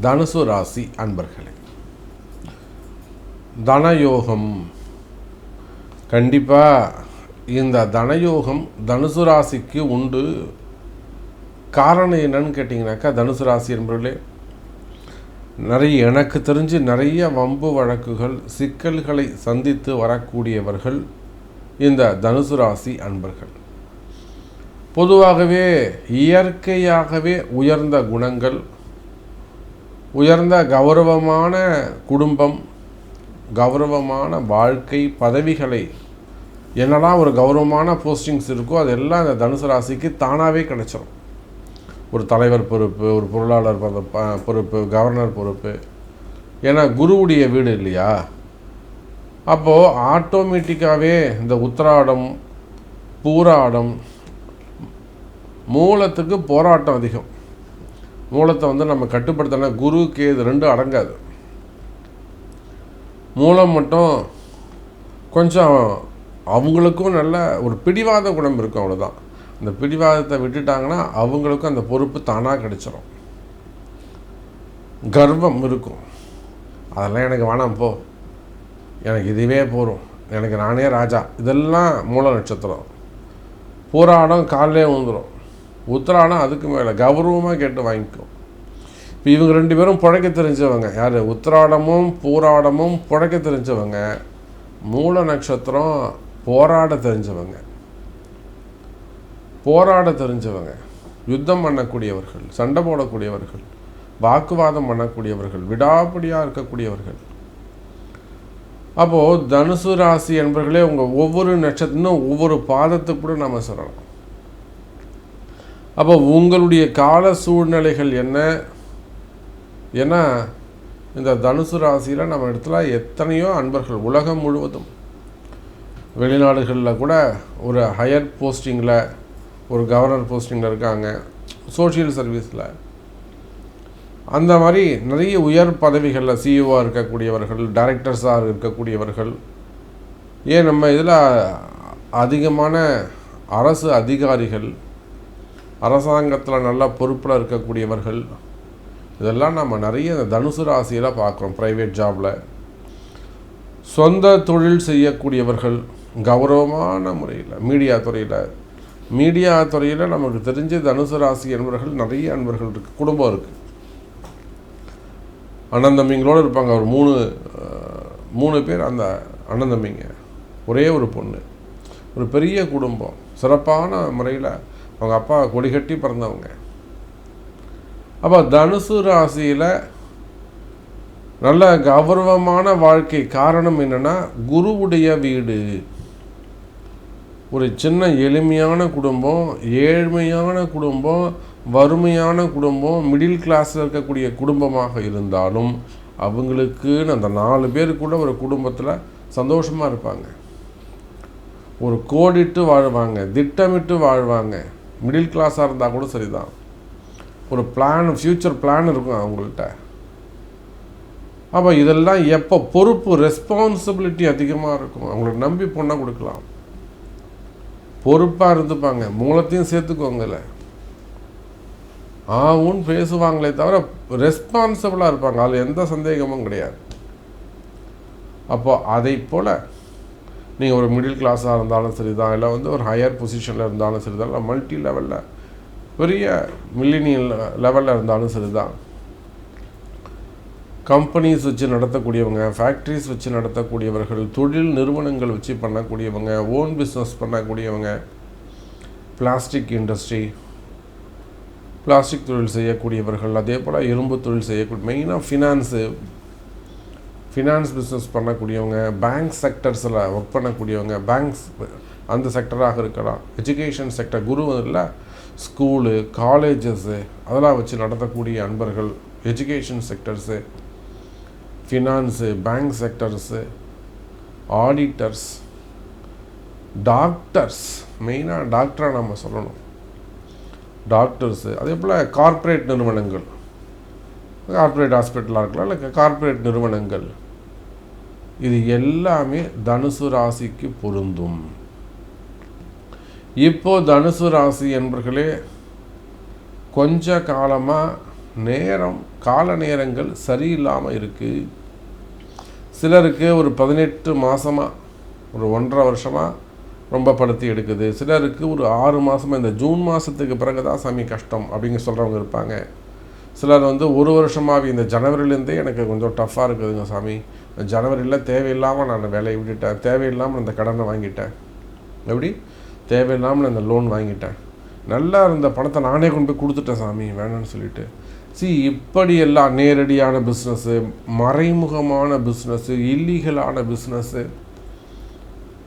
தனுசு ராசி அன்பர்களே தனயோகம். கண்டிப்பாக இந்த தனயோகம் தனுசு ராசிக்கு உண்டு. காரணம் என்னன்னு கேட்டிங்கனாக்கா தனுசு ராசி என்பவர்களே நிறைய எனக்கு தெரிஞ்சு நிறைய வம்பு வழக்குகள் சிக்கல்களை சந்தித்து வரக்கூடியவர்கள் இந்த தனுசு ராசி அன்பர்கள். பொதுவாகவே இயற்கையாகவே உயர்ந்த குணங்கள் உயர்ந்த கௌரவமான குடும்பம் கௌரவமான வாழ்க்கை பதவிகளை என்னெல்லாம் ஒரு கௌரவமான போஸ்டிங்ஸ் இருக்கோ அதெல்லாம் அந்த தனுசு ராசிக்கு தானாகவே கிடைச்சிரும். ஒரு தலைவர் பொறுப்பு ஒரு பொருளாளர் பத- பொறுப்பு கவர்னர் பொறுப்பு. ஏன்னா குருவுடைய வீடு இல்லையா? அப்போது ஆட்டோமேட்டிக்காகவே இந்த உத்திராடம் பூராடம் மூலத்துக்கு போராட்டம் அதிகம். மூலத்தை வந்து நம்ம கட்டுப்படுத்தினா குரு கேது ரெண்டும் அடங்காது. மூலம் மட்டும் கொஞ்சம் அவங்களுக்கும் நல்ல ஒரு பிடிவாத குணம் இருக்கும் அவ்வளோதான் அந்த பிடிவாதத்தை விட்டுட்டாங்கன்னா அவங்களுக்கும் அந்த பொறுப்பு தானாக கிடைச்சிரும். கர்வம் இருக்கும். அதெல்லாம் எனக்கு வேணாம் போ. எனக்கு இதுவே போகும் எனக்கு நானே ராஜா. இதெல்லாம் மூல நட்சத்திரம். போராடம் காலையிலே வந்துடும் உத்திராடம் அதுக்கு மேலே கௌரவமாக கேட்டு வாங்கிக்கும். இப்போ இவங்க ரெண்டு பேரும் புழைக்க தெரிஞ்சவங்க. யார்? உத்திராடமும் பூராடமும் புழைக்க தெரிஞ்சவங்க. மூல நட்சத்திரம் போராட தெரிஞ்சவங்க. போராட தெரிஞ்சவங்க. யுத்தம் பண்ணக்கூடியவர்கள் சண்டை போடக்கூடியவர்கள் வாக்குவாதம் பண்ணக்கூடியவர்கள் விடாப்பிடியாக இருக்கக்கூடியவர்கள். அப்போது தனுசு ராசி என்பர்களே உங்கள் ஒவ்வொரு நட்சத்திரம் ஒவ்வொரு பாதத்துக்கு கூட நம்ம சொல்லலாம் அப்போ உங்களுடைய கால சூழ்நிலைகள் என்ன? ஏன்னா இந்த தனுசு ராசியில் நம்ம இடத்துல எத்தனையோ அன்பர்கள் உலகம் முழுவதும். வெளிநாடுகளில் கூட ஒரு ஹையர் போஸ்டிங்கில் ஒரு கவர்னர் போஸ்டிங்கில் இருக்காங்க சோஷியல் சர்வீஸில் அந்த மாதிரி நிறைய உயர் பதவிகளில் சிஇஓவாக இருக்கக்கூடியவர்கள் டைரக்டர்ஸாக இருக்கக்கூடியவர்கள். ஏன் நம்ம இதில் அதிகமான அரசு அதிகாரிகள் அரசாங்கத்தில் நல்லா பொறுப்பில் இருக்கக்கூடியவர்கள் இதெல்லாம் நம்ம நிறைய இந்த தனுசு ராசியில் பார்க்குறோம் ப்ரைவேட் ஜாபில் சொந்த தொழில் செய்யக்கூடியவர்கள் கௌரவமான முறையில் மீடியா துறையில். மீடியா துறையில் நமக்கு தெரிஞ்ச தனுசு ராசி அன்பர்கள் நிறைய அன்பர்கள் இருக்குது குடும்பம் இருக்குது அண்ணன் தம்பிங்களோடு இருப்பாங்க ஒரு மூணு மூணு பேர் அந்த அண்ணன் தம்பிங்க. ஒரே ஒரு பொண்ணு. ஒரு பெரிய குடும்பம் சிறப்பான முறையில் அவங்க அப்பா கொடிகட்டி பிறந்தவங்க. அப்போ தனுசு ராசியில் நல்ல கௌரவமான வாழ்க்கை காரணம் என்னன்னா குருவுடைய வீடு. ஒரு சின்ன எளிமையான குடும்பம் ஏழ்மையான குடும்பம் வறுமையான குடும்பம் மிடில் கிளாஸில் இருக்கக்கூடிய குடும்பமாக இருந்தாலும் அவங்களுக்குன்னு அந்த நாலு பேர் கூட ஒரு குடும்பத்தில் சந்தோஷமாக இருப்பாங்க. ஒரு கோடிட்டு வாழ்வாங்க திட்டமிட்டு வாழ்வாங்க. மிடில் கிளாஸாக இருந்தால் கூட சரி தான் ஒரு பிளான் ஃப்யூச்சர் பிளான் இருக்கும் அவங்கள்ட்ட. அப்போ இதெல்லாம் எப்போ பொறுப்பு ரெஸ்பான்சிபிலிட்டி அதிகமாக இருக்கும். அவங்களுக்கு நம்பி பொண்ணை கொடுக்கலாம். பொறுப்பாக இருந்துப்பாங்க. மூலத்தையும் சேர்த்துக்கோங்கல்ல ஆவும் பேசுவாங்களே தவிர ரெஸ்பான்சிபிளாக இருப்பாங்க. அதில் எந்த சந்தேகமும் கிடையாது. அப்போ அதை போல் நீங்கள் ஒரு மிடில் கிளாஸாக இருந்தாலும் சரி தான் இல்லை வந்து ஒரு ஹையர் பொசிஷனில் இருந்தாலும் சரி தான் இல்லை மல்டி லெவலில் பெரிய மில்லினியல் லெவலில் இருந்தாலும் சரி தான் கம்பெனிஸ் வச்சு நடத்தக்கூடியவங்க ஃபேக்ட்ரிஸ் வச்சு நடத்தக்கூடியவர்கள் தொழில் நிறுவனங்கள் வச்சு பண்ணக்கூடியவங்க ஓன் பிஸ்னஸ் பண்ணக்கூடியவங்க பிளாஸ்டிக் இண்டஸ்ட்ரி பிளாஸ்டிக் தொழில் செய்யக்கூடியவர்கள் அதே போல் இரும்பு தொழில் செய்யக்கூடிய மெயினாக ஃபினான்ஸு ஃபினான்ஸ் பிஸ்னஸ் பண்ணக்கூடியவங்க பேங்க் செக்டர்ஸில் ஒர்க் பண்ணக்கூடியவங்க பேங்க்ஸ் அந்த செக்டராக இருக்கலாம். எஜுகேஷன் செக்டர் குரு இல்லை ஸ்கூலு காலேஜஸ்ஸு அதெல்லாம் வச்சு நடத்தக்கூடிய அன்பர்கள் education sectors finance bank sectors auditors doctors மெயினாக டாக்டராக நம்ம சொல்லணும். டாக்டர்ஸு அதே போல் கார்ப்பரேட் நிறுவனங்கள். கார்ப்பரேட் ஹாஸ்பிட்டலாக இருக்கலாம் இல்லை கார்ப்பரேட் நிறுவனங்கள். இது எல்லாமே தனுசு ராசிக்கு பொருந்தும். இப்போ தனுசு ராசி என்பர்களே கொஞ்ச காலமாக நேரம் கால நேரங்கள் சரியில்லாமல் இருக்குது சிலருக்கு ஒரு பதினெட்டு மாதமாக ஒரு ஒன்றரை வருஷமாக ரொம்ப படுத்தி எடுக்குது. சிலருக்கு ஒரு ஆறு மாதமாக இந்த ஜூன் மாதத்துக்கு பிறகு தான் சாமி கஷ்டம் அப்படிங்க சொல்கிறவங்க இருப்பாங்க. சிலர் வந்து ஒரு வருஷமாகவே இந்த ஜனவரிலேருந்தே எனக்கு கொஞ்சம் டஃப்பாக இருக்குதுங்க சாமி. ஜனவரியில் தேவையில்லாமல் நான் வேலையை விட்டுட்டேன். தேவையில்லாமல் இந்த கடனை வாங்கிட்டேன். எப்படி? தேவையில்லாமல் இந்த லோன் வாங்கிட்டேன். நல்லா இருந்த பணத்தை நானே கொண்டு போய் கொடுத்துட்டேன் சாமி வேணும்னு சொல்லிட்டு. சி இப்படியெல்லாம் நேரடியான பிஸ்னஸ்ஸு மறைமுகமான பிஸ்னஸ்ஸு இல்லீகலான பிஸ்னஸ்ஸு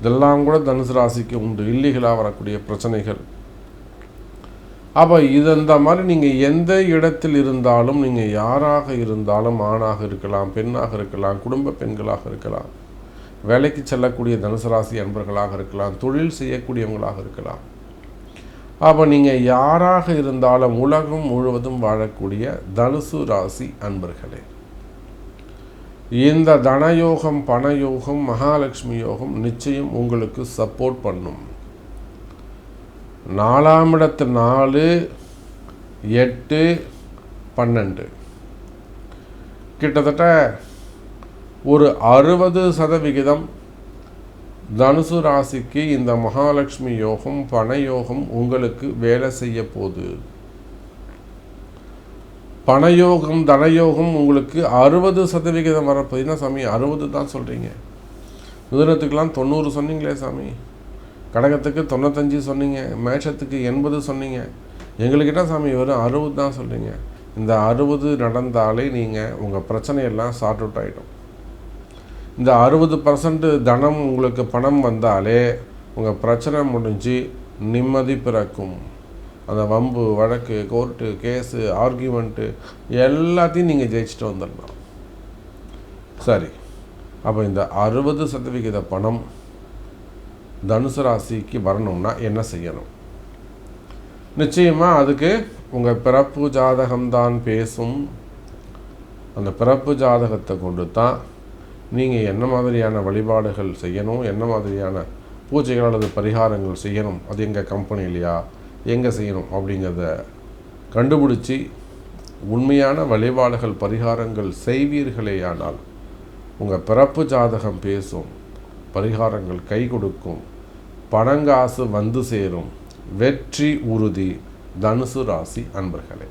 இதெல்லாம் கூட தனுசு ராசிக்கு உண்டு. இல்லீகலாக வரக்கூடிய பிரச்சனைகள். அப்போ இது இந்த மாதிரி நீங்கள் எந்த இடத்தில் இருந்தாலும் நீங்கள் யாராக இருந்தாலும் ஆணாக இருக்கலாம் பெண்ணாக இருக்கலாம் குடும்ப பெண்களாக இருக்கலாம் வேலைக்கு செல்லக்கூடிய தனுசு ராசி அன்பர்களாக இருக்கலாம் தொழில் செய்யக்கூடியவங்களாக இருக்கலாம். அப்போ நீங்கள் யாராக இருந்தாலும் உலகம் முழுவதும் வாழக்கூடிய தனுசு ராசி அன்பர்களே இந்த தனயோகம் பணயோகம் மகாலட்சுமி யோகம் நிச்சயம் உங்களுக்கு சப்போர்ட் பண்ணும். நாலாம் இடத்து நாலு எட்டு பன்னெண்டு. கிட்டத்தட்ட ஒரு அறுபது சதவிகிதம் தனுசு ராசிக்கு இந்த மகாலட்சுமி யோகம் பணயோகம் உங்களுக்கு வேலை செய்ய போகுது. பணயோகம் தனயோகம் உங்களுக்கு அறுபது சதவிகிதம் வரப்போதுன்னா சாமி அறுபது தான் சொல்கிறீங்க மிதுனத்துக்கெலாம் தொண்ணூறு சொன்னீங்களே சாமி. கடகத்துக்கு தொண்ணூத்தஞ்சு சொன்னீங்க மேஷத்துக்கு எண்பது சொன்னீங்க. எங்களுக்கிட்ட சாமி வெறும் அறுபது தான் சொல்கிறீங்க இந்த அறுபது நடந்தாலே நீங்கள் உங்கள் பிரச்சனையெல்லாம் சார்ட் அவுட் ஆகிடும் இந்த அறுபது பர்சன்ட் தனம் உங்களுக்கு பணம் வந்தாலே உங்கள் பிரச்சனை முடிஞ்சு நிம்மதி பிறக்கும். அந்த வம்பு வழக்கு கோர்ட்டு கேஸு ஆர்கியூமெண்ட்டு எல்லாத்தையும் நீங்கள் ஜெயிச்சுட்டு வந்துடலாம். சரி. அப்போ இந்த அறுபது சதவிகித பணம் தனுசு ராசிக்கு வரணும்னா என்ன செய்யணும்? நிச்சயமாக அதுக்கு உங்கள் பிறப்பு ஜாதகம்தான் பேசும். அந்த பிறப்பு ஜாதகத்தை கொண்டு தான் நீங்கள் என்ன மாதிரியான வழிபாடுகள் செய்யணும் என்ன மாதிரியான பூஜைகள் அல்லது பரிகாரங்கள் செய்யணும் அது எங்கள் கம்பெனிலையா எங்கே செய்யணும் அப்படிங்கிறத கண்டுபிடிச்சி உண்மையான வழிபாடுகள் பரிகாரங்கள் செய்வீர்களேயானால் உங்கள் பிறப்பு ஜாதகம் பேசும். பரிகாரங்கள் கை கொடுக்கும். பணங்காசு வந்து சேரும். வெற்றி உறுதி. தனுசு ராசி அன்பர்களே.